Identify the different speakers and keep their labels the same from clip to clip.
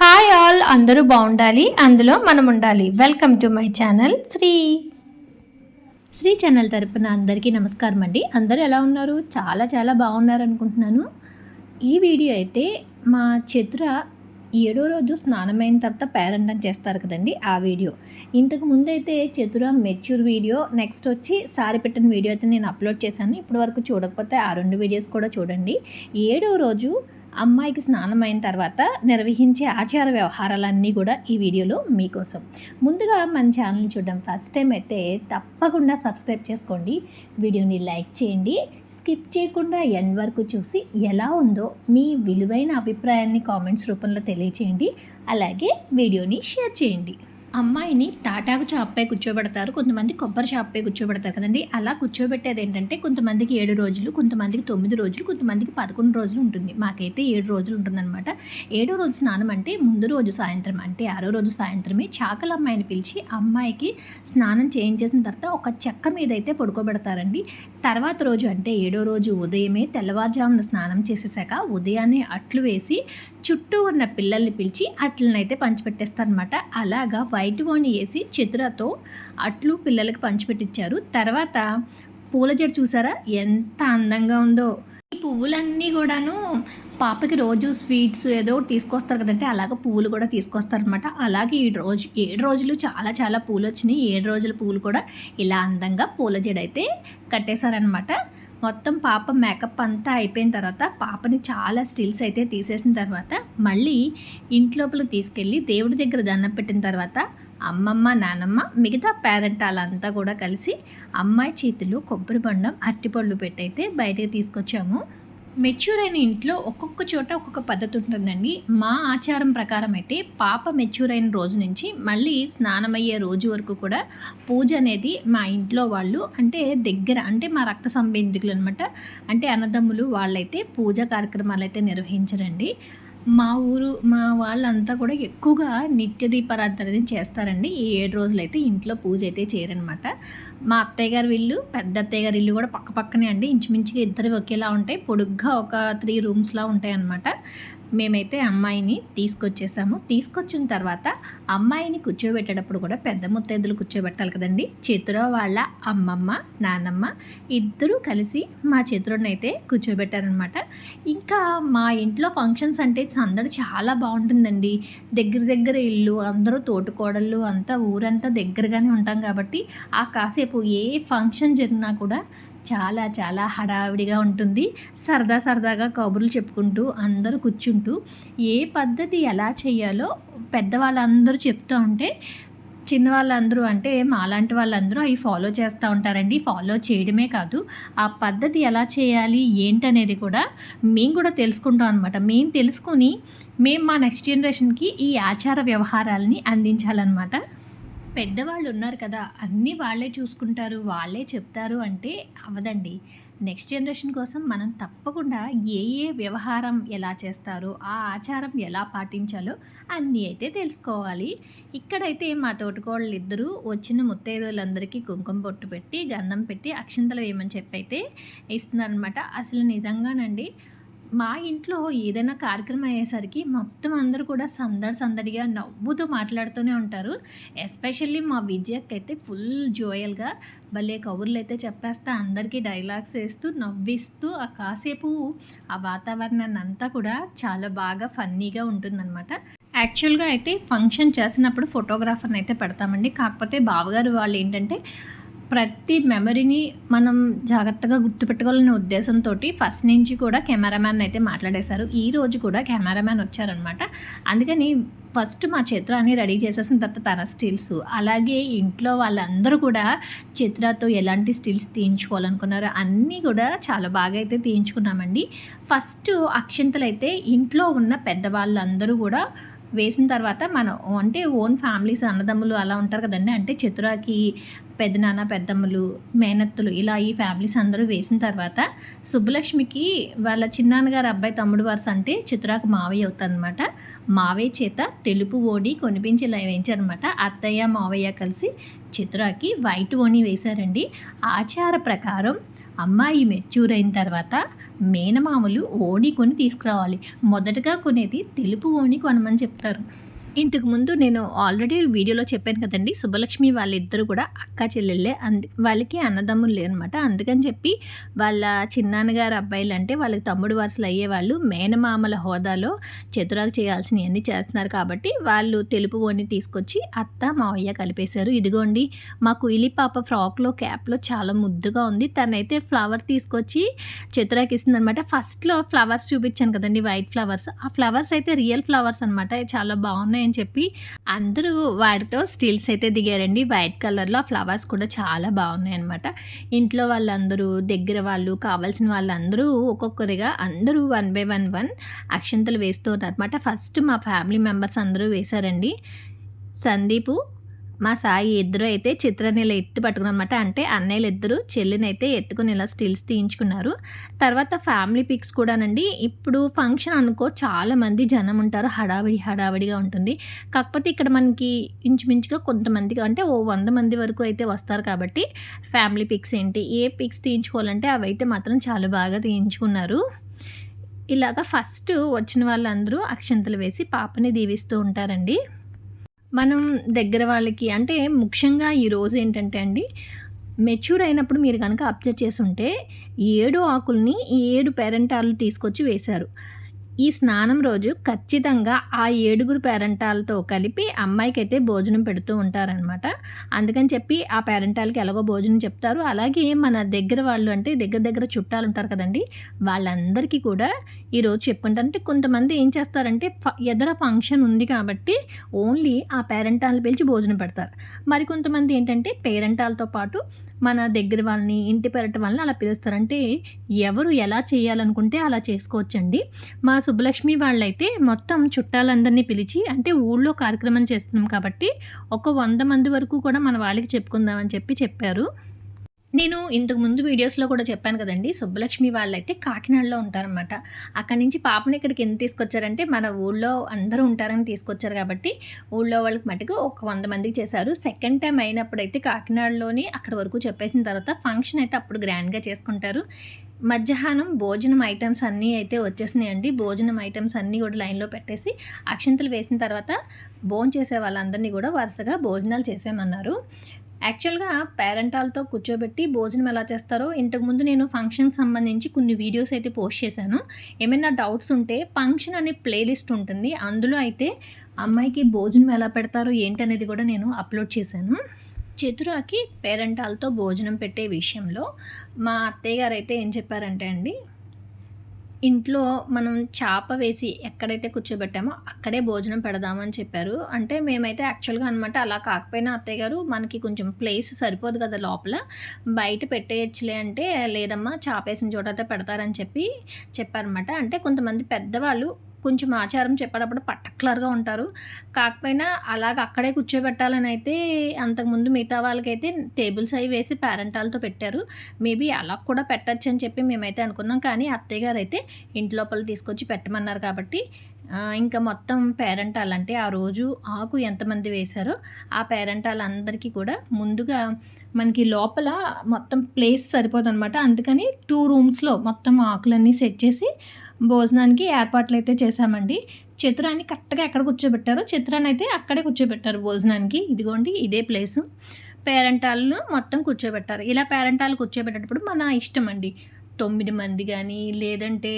Speaker 1: Hi all అందరూ బాగుండాలి అందులో మనం ఉండాలి. Welcome to my channel Sri. Sri channel తరపున అందరికీ నమస్కారం అండి. అందరూ ఎలా ఉన్నారు? చాలా చాలా బాగున్నారు అనుకుంటున్నాను ఈ వీడియో అయితే మా చతుర ఏడో రోజు స్నానమైన తర్వాత పేరంటం చేస్తారు కదండి ఆ వీడియో. ఇంతకు ముందైతే చతుర మెచ్యూర్ వీడియో నెక్స్ట్ వచ్చి సారి పెట్టిన వీడియో అయితే నేను అప్లోడ్ చేశాను. ఇప్పటి వరకు చూడకపోతే ఆ రెండు వీడియోస్ కూడా చూడండి. ఏడో రోజు అమ్మాయికి స్నానం అయిన తర్వాత నిర్వహించే ఆచార వ్యవహారాలన్నీ కూడా ఈ వీడియోలో మీకోసం. ముందుగా మన ఛానల్ చూడడం ఫస్ట్ టైం అయితే తప్పకుండా సబ్స్క్రైబ్ చేసుకోండి. వీడియోని లైక్ చేయండి. స్కిప్ చేయకుండా ఎండ్ వరకు చూసి ఎలా ఉందో మీ విలువైన అభిప్రాయాన్ని కామెంట్స్ రూపంలో తెలియచేయండి. అలాగే వీడియోని షేర్ చేయండి. అమ్మాయిని తాటాకు చాప్పై కూర్చోబెడతారు కొంతమంది కొబ్బరి చాప్పై కూర్చోబెడతారు కదండి. అలా కూర్చోబెట్టేది ఏంటంటే కొంతమందికి ఏడు రోజులు కొంతమందికి తొమ్మిది రోజులు కొంతమందికి పదకొండు రోజులు ఉంటుంది. మాకైతే ఏడు రోజులు ఉంటుందన్నమాట. ఏడో రోజు స్నానం అంటే ముందు రోజు సాయంత్రం అంటే ఆరో రోజు సాయంత్రమే చాకల అమ్మాయిని పిలిచి అమ్మాయికి స్నానం చేయించేసిన తర్వాత ఒక చెక్క మీద అయితే పడుకోబెడతారండి. తర్వాత రోజు అంటే ఏడో రోజు ఉదయమే తెల్లవారుజామున స్నానం చేసేసాక ఉదయాన్నే అట్లు వేసి చుట్టూ ఉన్న పిల్లల్ని పిలిచి అట్లనైతే పంచిపెట్టేస్తారనమాట అలాగా వైట్ వాణి వేసి చతురతో అట్లు పిల్లలకు పంచిపెట్టించారు తర్వాత పూల జడ చూసారా? ఎంత అందంగా ఉందో! ఈ పువ్వులన్నీ కూడాను పాపకి రోజు స్వీట్స్ ఏదో తీసుకొస్తారు కదంటే అలాగ పువ్వులు కూడా తీసుకొస్తారనమాట అలాగే ఈ రోజు ఏడు రోజులు చాలా చాలా పూలు వచ్చినాయి ఏడు రోజుల పువ్వులు కూడా ఇలా అందంగా పూల జడ అయితే కట్టేశారనమాట మొత్తం పాప మేకప్ అంతా అయిపోయిన తర్వాత పాపని చాలా స్టిల్స్ అయితే తీసేసిన తర్వాత మళ్ళీ ఇంట్లోపల తీసుకెళ్ళి దేవుడి దగ్గర దండం పెట్టిన తర్వాత అమ్మమ్మ నానమ్మ మిగతా పేరెంట్ వాళ్ళంతా కూడా కలిసి అమ్మాయి చేతిలో కొబ్బరి బండం అరటిపళ్ళు పెట్టయితే బయటకు తీసుకొచ్చాము. మెచ్యూర్ అయిన ఇంట్లో ఒక్కొక్క చోట ఒక్కొక్క పద్ధతి ఉంటుందండి. మా ఆచారం ప్రకారం అయితే పాప మెచ్యూర్ అయిన రోజు నుంచి మళ్ళీ స్నానమయ్యే రోజు వరకు కూడా పూజ అనేది మా ఇంట్లో వాళ్ళు అంటే దగ్గర అంటే మా రక్త సంబంధికులు అనమాట అంటే అన్నదమ్ములు వాళ్ళైతే పూజ కార్యక్రమాలు అయితే నిర్వహించరండి. మా ఊరు మా వాళ్ళంతా కూడా ఎక్కువగా నిత్య దీపారాధన అనేది చేస్తారండి. ఈ ఏడు రోజులు అయితే ఇంట్లో పూజ అయితే చేయరనమాట. మా అత్తయ్య గారి ఇల్లు పెద్ద అత్తయ్య గారి ఇల్లు కూడా పక్క పక్కనే అండి. ఇంచుమించుగా ఇద్దరు ఒకేలా ఉంటాయి. పొడుగ్గా ఒక త్రీ రూమ్స్లా ఉంటాయి అన్నమాట మేమైతే అమ్మాయిని తీసుకొచ్చేసాము. తీసుకొచ్చిన తర్వాత అమ్మాయిని కూర్చోబెట్టేటప్పుడు కూడా పెద్ద ముత్తైదులు కూర్చోబెట్టాలి కదండి. చిత్ర వాళ్ళ అమ్మమ్మ నాన్నమ్మ ఇద్దరూ కలిసి మా చిత్రుడిని అయితే కూర్చోబెట్టారనమాట ఇంకా మా ఇంట్లో ఫంక్షన్స్ అంటే సందడి చాలా బాగుంటుందండి. దగ్గర దగ్గర ఇల్లు అందరూ తోటికోడళ్ళు అంతా ఊరంతా దగ్గరగానే ఉంటాం కాబట్టి ఆ కాసేపు ఏ ఫంక్షన్ జరిగినా కూడా చాలా చాలా హడావిడిగా ఉంటుంది. సరదా సరదాగా కబుర్లు చెప్పుకుంటూ అందరూ కూర్చుంటూ ఏ పద్ధతి ఎలా చేయాలో పెద్దవాళ్ళందరూ చెప్తూ ఉంటే చిన్నవాళ్ళందరూ అంటే మాలాంటి వాళ్ళందరూ అవి ఫాలో చేస్తూ ఉంటారండి. ఫాలో చేయడమే కాదు ఆ పద్ధతి ఎలా చేయాలి ఏంటనేది కూడా మేము కూడా తెలుసుకుంటాం అనమాట మేము తెలుసుకుని మేము మా నెక్స్ట్ జనరేషన్కి ఈ ఆచార వ్యవహారాలని అందించాలన్నమాట. పెద్దవాళ్ళు ఉన్నారు కదా అన్నీ వాళ్ళే చూసుకుంటారు వాళ్ళే చెప్తారు అంటే అవ్వదండి. నెక్స్ట్ జనరేషన్ కోసం మనం తప్పకుండా ఏ ఏ వ్యవహారం ఎలా చేస్తారో ఆ ఆచారం ఎలా పాటించాలో అన్నీ అయితే తెలుసుకోవాలి. ఇక్కడైతే మా తోటకోళ్ళు ఇద్దరూ వచ్చిన ముత్తైదులందరికీ కుంకుమ బొట్టు పెట్టి గంధం పెట్టి అక్షంతలు వేయమని చెప్పి అయితే ఇస్తున్నారనమాట అసలు నిజంగానండి మా ఇంట్లో ఏదైనా కార్యక్రమం అయ్యేసరికి మొత్తం అందరూ కూడా సందడి సందడిగా నవ్వుతూ మాట్లాడుతూనే ఉంటారు. ఎస్పెషల్లీ మా విజయకి అయితే ఫుల్ జోయల్గా భలే కబుర్లు అయితే చెప్పేస్తా అందరికీ డైలాగ్స్ వేస్తూ నవ్విస్తూ ఆ కాసేపు ఆ వాతావరణాన్ని అంతా కూడా చాలా బాగా ఫన్నీగా ఉంటుందన్నమాట. యాక్చువల్గా అయితే ఫంక్షన్ చేసినప్పుడు ఫోటోగ్రాఫర్ని అయితే పెడతామండి. కాకపోతే బావగారు వాళ్ళు ఏంటంటే ప్రతి మెమరీని మనం జాగ్రత్తగా గుర్తుపెట్టుకోవాలనే ఉద్దేశంతో ఫస్ట్ నుంచి కూడా కెమెరామ్యాన్ అయితే మాట్లాడేశారు. ఈ రోజు కూడా కెమెరామ్యాన్ వచ్చారనమాట అందుకని ఫస్ట్ మా చిత్రాన్ని రెడీ చేసేసిన తర్వాత తన స్టిల్స్ అలాగే ఇంట్లో వాళ్ళందరూ కూడా చిత్రతో ఎలాంటి స్టిల్స్ తీయించుకోవాలనుకున్నారో అన్నీ కూడా చాలా బాగా అయితే తీయించుకున్నామండి. ఫస్ట్ అక్షంతలు అయితే ఇంట్లో ఉన్న పెద్దవాళ్ళందరూ కూడా వేసిన తర్వాత మనం అంటే ఓన్ ఫ్యామిలీస్ అన్నదమ్ములు అలా ఉంటారు కదండి. అంటే చిత్రాకి పెద్దనాన్న పెద్దమ్మలు మేనత్తలు ఇలా ఈ ఫ్యామిలీస్ అందరూ వేసిన తర్వాత సుబ్బలక్ష్మికి వాళ్ళ చిన్నాన్నగారు అబ్బాయి తమ్ముడు వరుస అంటే చిత్రాకు మావయ్య అవుతారనమాట. మావయ్య చేత తెలుపు ఓడి కొనిపించి ఇలా వేయించారనమాట. అత్తయ్య మావయ్య కలిసి చిత్రాకి వైట్ ఓణి వేశారండి. ఆచార ప్రకారం అమ్మాయి మెచ్యూర్ అయిన తర్వాత మేనమామలు ఓణి కొని తీసుకురావాలి. మొదటగా కొనేది తెలుపు ఓణి కొనమని చెప్తారు. ఇంతకు ముందు నేను ఆల్రెడీ వీడియోలో చెప్పాను కదండి సుబ్బలక్ష్మి వాళ్ళిద్దరు కూడా అక్క చెల్లెళ్ళే. అందు వాళ్ళకి అన్నదమ్ములు అనమాట అందుకని చెప్పి వాళ్ళ చిన్నాన్నగారు అబ్బాయిలు అంటే వాళ్ళకి తమ్ముడు వరుసలు అయ్యేవాళ్ళు మేనమామల హోదాలో చతురాకు చేయాల్సినవన్నీ చేస్తున్నారు కాబట్టి వాళ్ళు తెలుపు ఓని తీసుకొచ్చి అత్త మావయ్య కలిపేశారు. ఇదిగోండి మా కుయిలి పాప ఫ్రాక్లో క్యాప్లో చాలా ముద్దుగా ఉంది. తనైతే ఫ్లవర్ తీసుకొచ్చి చతురాకి ఇస్తుందనమాట ఫస్ట్లో ఫ్లవర్స్ చూపించాను కదండి వైట్ ఫ్లవర్స్. ఆ ఫ్లవర్స్ అయితే రియల్ ఫ్లవర్స్ అనమాట చాలా బాగున్నాయి. అని చెప్పి అందరూ వాటితో స్టిల్స్ అయితే దిగారండి. వైట్ కలర్లో ఫ్లవర్స్ కూడా చాలా బాగున్నాయి అనమాట ఇంట్లో వాళ్ళందరూ దగ్గర వాళ్ళు కావాల్సిన వాళ్ళందరూ ఒక్కొక్కరిగా అందరూ వన్ బై వన్ వన్ అక్షంతలు వేస్తూ ఉన్నారు అనమాట ఫస్ట్ మా ఫ్యామిలీ మెంబర్స్ అందరూ వేశారండి. సందీపు మా సాయి ఇద్దరు అయితే చిత్రాన్ని ఇలా ఎత్తి పట్టుకున్నమాట అంటే అన్నయ్యలు ఇద్దరు చెల్లిని అయితే ఎత్తుకుని ఇలా స్టిల్స్ తీయించుకున్నారు. తర్వాత ఫ్యామిలీ పిక్స్ కూడానండి. ఇప్పుడు ఫంక్షన్ అనుకో చాలామంది జనం ఉంటారు. హడావిడి హడావిడిగా ఉంటుంది. కాకపోతే ఇక్కడ మనకి ఇంచుమించుగా కొంతమందికి అంటే ఓ వంద మంది వరకు అయితే వస్తారు కాబట్టి ఫ్యామిలీ పిక్స్ ఏంటి ఏ పిక్స్ తీయించుకోవాలంటే అవి అయితే మాత్రం చాలా బాగా తీయించుకున్నారు. ఇలాగ ఫస్ట్ వచ్చిన వాళ్ళందరూ అక్షంతలు వేసి పాపని దీవిస్తూ ఉంటారండి. మనం దగ్గర వాళ్ళకి అంటే ముఖ్యంగా ఈరోజు ఏంటంటే అండి మెచ్యూర్ అయినప్పుడు మీరు కనుక అబ్జర్వ్ చేసి ఉంటే ఏడు ఆకుల్ని ఈ ఏడు పేరెంటాలు తీసుకొచ్చి వేశారు. ఈ స్నానం రోజు ఖచ్చితంగా ఆ ఏడుగురు పేరెంటాలతో కలిపి అమ్మాయికి అయితే భోజనం పెడుతూ ఉంటారనమాట అందుకని చెప్పి ఆ పేరెంటాలకి ఎలాగో భోజనం చెప్తారు. అలాగే మన దగ్గర వాళ్ళు అంటే దగ్గర దగ్గర చుట్టాలు ఉంటారు కదండి. వాళ్ళందరికీ కూడా ఈరోజు చెప్పుకుంటారంటే కొంతమంది ఏం చేస్తారంటే ఎదర ఫంక్షన్ ఉంది కాబట్టి ఓన్లీ ఆ పేరెంటాలను పిలిచి భోజనం పెడతారు. మరి కొంతమంది ఏంటంటే పేరెంటాలతో పాటు మన దగ్గర వాళ్ళని ఇంటి పెరట వాళ్ళని అలా పిలుస్తారు. అంటే ఎవరు ఎలా చేయాలనుకుంటే అలా చేసుకోవచ్చండి. మా సుబ్బలక్ష్మి వాళ్ళైతే మొత్తం చుట్టాలందరినీ పిలిచి అంటే ఊళ్ళో కార్యక్రమం చేస్తున్నాం కాబట్టి ఒక వంద మంది వరకు కూడా మన వాళ్ళకి చెప్పుకుందామని చెప్పి చెప్పారు. నేను ఇంతకు ముందు వీడియోస్లో కూడా చెప్పాను కదండి సుబ్బలక్ష్మి వాళ్ళైతే కాకినాడలో ఉంటారనమాట అక్కడి నుంచి పాపని ఇక్కడికి ఎందుకు తీసుకొచ్చారంటే మన ఊళ్ళో అందరూ ఉంటారని తీసుకొచ్చారు కాబట్టి ఊళ్ళో వాళ్ళకి మటుకు ఒక వంద మందికి చేశారు. సెకండ్ టైం అయినప్పుడైతే కాకినాడలోని అక్కడ వరకు చెప్పేసిన తర్వాత ఫంక్షన్ అయితే అప్పుడు గ్రాండ్గా చేసుకుంటారు. మధ్యాహ్నం భోజనం ఐటమ్స్ అన్నీ అయితే వచ్చేసినాయండి. భోజనం ఐటమ్స్ అన్నీ కూడా లైన్లో పెట్టేసి అక్షంతలు వేసిన తర్వాత భోజనం చేసే వాళ్ళందరినీ కూడా వరుసగా భోజనాలు చేసేమన్నారు యాక్చువల్గా పేరెంటాలతో కూర్చోబెట్టి భోజనం ఎలా చేస్తారో ఇంతకుముందు నేను ఫంక్షన్ సంబంధించి కొన్ని వీడియోస్ అయితే పోస్ట్ చేశాను. ఏమైనా డౌట్స్ ఉంటే ఫంక్షన్ అనే ప్లేలిస్ట్ ఉంటుంది. అందులో అయితే అమ్మాయికి భోజనం ఎలా పెడతారో ఏంటనేది కూడా నేను అప్లోడ్ చేశాను. చతురాకి పేరెంటాలతో భోజనం పెట్టే విషయంలో మా అత్తయ్య గారు అయితే ఏం చెప్పారంటే అండి ఇంట్లో మనం చాప వేసి ఎక్కడైతే కూర్చోబెట్టామో అక్కడే భోజనం పెడదామని చెప్పారు. అంటే మేమైతే యాక్చువల్గా అనమాట అలా కాకపోయినా అత్తయ్య గారు మనకి కొంచెం ప్లేస్ సరిపోదు కదా లోపల. బయట పెట్టేయచ్చులే అంటే లేదమ్మా చేప వేసిన చోట అయితే పెడతారని చెప్పి చెప్పారనమాట అంటే కొంతమంది పెద్దవాళ్ళు కొంచెం ఆచారం చెప్పేటప్పుడు పర్టికులర్గా ఉంటారు. కాకపోయినా అలాగ అక్కడే కూర్చోబెట్టాలని అయితే అంతకుముందు మిగతా వాళ్ళకైతే టేబుల్స్ అవి వేసి పేరెంటాలతో పెట్టారు. మేబీ అలా కూడా పెట్టచ్చు అని చెప్పి మేమైతే అనుకున్నాం. కానీ అత్తయ్య గారు అయితే ఇంటి లోపల తీసుకొచ్చి పెట్టమన్నారు కాబట్టి ఇంకా మొత్తం పేరెంటాలు అంటే ఆ రోజు ఆకు ఎంతమంది వేశారో ఆ పేరెంటాలందరికీ కూడా ముందుగా మనకి లోపల మొత్తం ప్లేస్ సరిపోదన్నమాట అందుకని టూ రూమ్స్లో మొత్తం ఆకులన్నీ సెట్ చేసి భోజనానికి ఏర్పాట్లు అయితే చేశామండి. చిత్రాన్ని కరెక్ట్గా ఎక్కడ కూర్చోబెట్టారో చిత్రాన్ని అయితే అక్కడే కూర్చోబెట్టారు భోజనానికి. ఇదిగోండి ఇదే ప్లేసు. పేరెంటాలను మొత్తం కూర్చోబెట్టారు. ఇలా పేరెంటాలు కూర్చోబెట్టేటప్పుడు మన ఇష్టం అండి తొమ్మిది మంది కానీ లేదంటే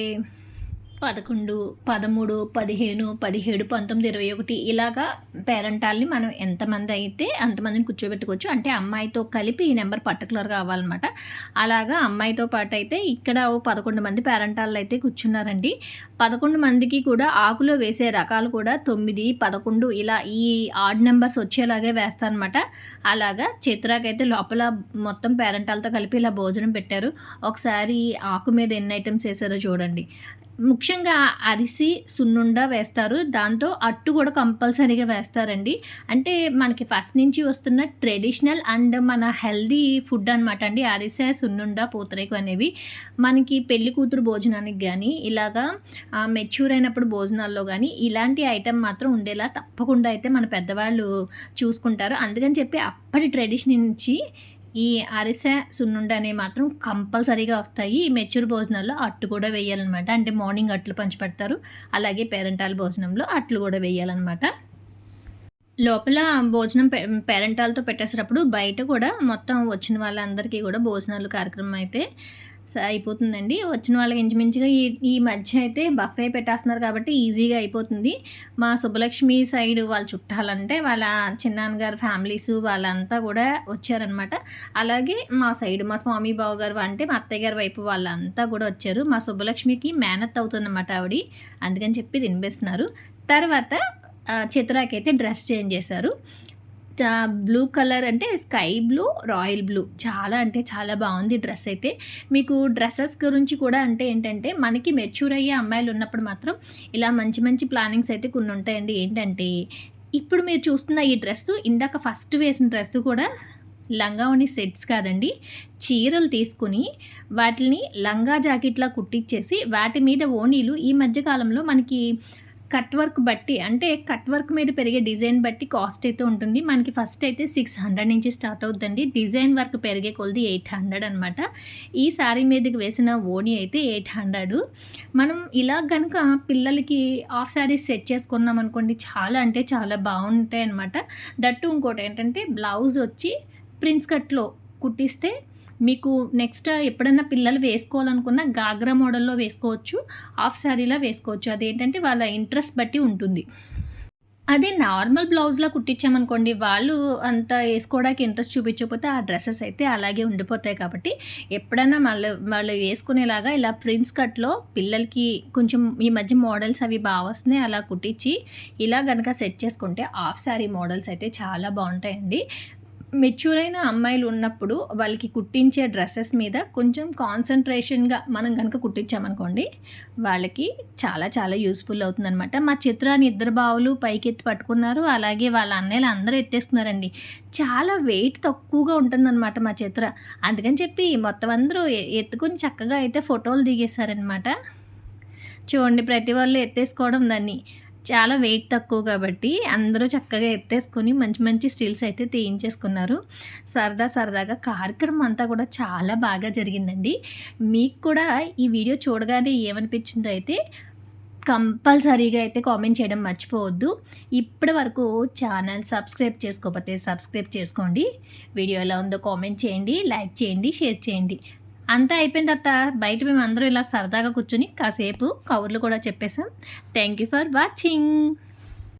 Speaker 1: పదకొండు పదమూడు పదిహేను పదిహేడు పంతొమ్మిది ఇరవై ఒకటి ఇలాగా పేరెంటాల్ని మనం ఎంతమంది అయితే అంతమందిని కూర్చోబెట్టుకోవచ్చు. అంటే అమ్మాయితో కలిపి ఈ నెంబర్ పర్టికులర్గా అవ్వాలన్నమాట. అలాగా అమ్మాయితో పాటు అయితే ఇక్కడ ఓ పదకొండు మంది పేరెంటాళ్ళు అయితే కూర్చున్నారండి. పదకొండు మందికి కూడా ఆకులో వేసే రకాలు కూడా తొమ్మిది పదకొండు ఇలా ఈ ఆడ్ నెంబర్స్ వచ్చేలాగే వేస్తారనమాట అలాగా చిత్రాకైతే లోపల మొత్తం పేరెంటాలతో కలిపి ఇలా భోజనం పెట్టారు. ఒకసారి ఆకు మీద ఎన్ని ఐటమ్స్ వేసారో చూడండి. ముఖ్యంగా అరిసి సున్నుండ వేస్తారు. దాంతో అట్టు కూడా కంపల్సరీగా వేస్తారండి. అంటే మనకి ఫస్ట్ నుంచి వస్తున్న ట్రెడిషనల్ అండ్ మన హెల్దీ ఫుడ్ అనమాట అండి. అరిసె సున్నుండ పూతరేకు అనేవి. మనకి పెళ్ళి కూతురు భోజనానికి కానీ ఇలాగా మెచ్యూర్ అయినప్పుడు భోజనాల్లో కానీ ఇలాంటి ఐటెం మాత్రం ఉండేలా తప్పకుండా అయితే మన పెద్దవాళ్ళు చూసుకుంటారు. అందుకని చెప్పి అప్పటి ట్రెడిషన్ నుంచి ఈ అరిసె సున్నుండ అనేవి మాత్రం కంపల్సరీగా వస్తాయి. ఈ మెచ్యూర్ భోజనాల్లో అట్టు కూడా వేయాలన్నమాట. అంటే మార్నింగ్ అట్లు పంచిపెడతారు అలాగే పేరెంటాల భోజనంలో అట్లు కూడా వేయాలన్నమాట. లోపల భోజనం పేరెంటాలతో పెట్టేసేటప్పుడు బయట కూడా మొత్తం వచ్చిన వాళ్ళందరికీ కూడా భోజనాలు కార్యక్రమం అయితే అయిపోతుందండి. వచ్చిన వాళ్ళకి ఇంచుమించుగా ఈ ఈ మధ్య అయితే బఫే పెట్టేస్తున్నారు కాబట్టి ఈజీగా అయిపోతుంది. మా సుబ్బలక్ష్మి సైడ్ వాళ్ళు చుట్టాలంటే వాళ్ళ చిన్నాన్నగారు ఫ్యామిలీస్ వాళ్ళంతా కూడా వచ్చారనమాట అలాగే మా సైడ్ మా స్వామి బావ గారు అంటే మా అత్తయ్య గారి వైపు వాళ్ళంతా కూడా వచ్చారు. మా సుబ్బలక్ష్మికి మేనత్ అవుతుందన్నమాట ఆవిడ. అందుకని చెప్పి తినిపిస్తున్నారు. తర్వాత చిత్రాకి అయితే డ్రెస్ చేంజ్ చేశారు. బ్లూ కలర్ అంటే స్కై బ్లూ రాయల్ బ్లూ. చాలా అంటే చాలా బాగుంది డ్రెస్ అయితే. మీకు డ్రెస్సెస్ గురించి కూడా అంటే ఏంటంటే మనకి మెచ్యూర్ అయ్యే అమ్మాయిలు ఉన్నప్పుడు మాత్రం ఇలా మంచి మంచి ప్లానింగ్స్ అయితే కొన్ని ఉంటాయండి. ఏంటంటే ఇప్పుడు మీరు చూస్తున్న ఈ డ్రెస్ ఇందాక ఫస్ట్ వేసిన డ్రెస్ కూడా లంగావని సెట్స్ కాదండి. చీరలు తీసుకుని వాటిని లంగా జాకెట్లా కుట్టించేసి వాటి మీద ఓనీలు ఈ మధ్యకాలంలో మనకి కట్ వర్క్ బట్టి అంటే కట్ వర్క్ మీద పెరిగే డిజైన్ బట్టి కాస్ట్ అయితే ఉంటుంది. మనకి ఫస్ట్ అయితే సిక్స్ హండ్రెడ్ నుంచి స్టార్ట్ అవుతుందండి. డిజైన్ వర్క్ పెరిగే కొలది ఎయిట్ హండ్రెడ్ అనమాట ఈ శారీ మీదకి వేసిన ఓణి అయితే ఎయిట్ హండ్రెడ్. మనం ఇలా కనుక పిల్లలకి హాఫ్ శారీస్ సెట్ చేసుకున్నాం అనుకోండి చాలా అంటే చాలా బాగుంటాయి అనమాట దట్టు ఇంకోటి ఏంటంటే బ్లౌజ్ వచ్చి ప్రిన్స్ కట్లో కుట్టిస్తే మీకు నెక్స్ట్ ఎప్పుడైనా పిల్లలు వేసుకోవాలనుకున్న గాగ్రా మోడల్లో వేసుకోవచ్చు హాఫ్ శారీలా వేసుకోవచ్చు. అదేంటంటే వాళ్ళ ఇంట్రెస్ట్ బట్టి ఉంటుంది. అదే నార్మల్ బ్లౌజ్లో కుట్టించామనుకోండి వాళ్ళు అంత వేసుకోవడానికి ఇంట్రెస్ట్ చూపించకపోతే ఆ డ్రెస్సెస్ అయితే అలాగే ఉండిపోతాయి కాబట్టి ఎప్పుడైనా మళ్ళీ వాళ్ళు వేసుకునేలాగా ఇలా ప్రిన్స్ కట్లో పిల్లలకి కొంచెం ఈ మధ్య మోడల్స్ అవి బాగా వస్తున్నాయి అలా కుట్టించి ఇలా కనుక సెట్ చేసుకుంటే హాఫ్ శారీ మోడల్స్ అయితే చాలా బాగుంటాయండి. మెచ్యూర్ అయిన అమ్మాయిలు ఉన్నప్పుడు వాళ్ళకి కుట్టించే డ్రెస్సెస్ మీద కొంచెం కాన్సన్ట్రేషన్గా మనం కనుక కుట్టించామనుకోండి వాళ్ళకి చాలా చాలా యూస్ఫుల్ అవుతుందనమాట మా చిత్రాన్ని ఇద్దరు బావులు పైకెత్తి పట్టుకున్నారు అలాగే వాళ్ళ అన్నయ్యలు అందరూ ఎత్తేస్తున్నారండి. చాలా వెయిట్ తక్కువగా ఉంటుందన్నమాట మా చిత్ర. అందుకని చెప్పి మొత్తం అందరూ ఎత్తుకుని చక్కగా అయితే ఫోటోలు దిగేశారనమాట చూడండి ప్రతి వాళ్ళు ఎత్తేసుకోవడం దాన్ని. చాలా వెయిట్ తక్కువ కాబట్టి అందరూ చక్కగా ఎత్తేసుకొని మంచి మంచి స్టిల్స్ అయితే తీయించేసుకున్నారు. సరదా సరదాగా కార్యక్రమం అంతా కూడా చాలా బాగా జరిగిందండి. మీకు కూడా ఈ వీడియో చూడగానే ఏమనిపించిందో అయితే కంపల్సరీగా అయితే కామెంట్ చేయడం మర్చిపోవద్దు. ఇప్పటి వరకు ఛానల్ సబ్స్క్రైబ్ చేసుకోకపోతే సబ్స్క్రైబ్ చేసుకోండి. వీడియో ఎలా ఉందో కామెంట్ చేయండి లైక్ చేయండి షేర్ చేయండి. అంతా అయిపోయిన తర్వాత బయట మేము అందరూ ఇలా సరదాగా కూర్చొని కాసేపు కౌర్లు కూడా చెప్పేసాం థ్యాంక్ యూ ఫర్ వాచింగ్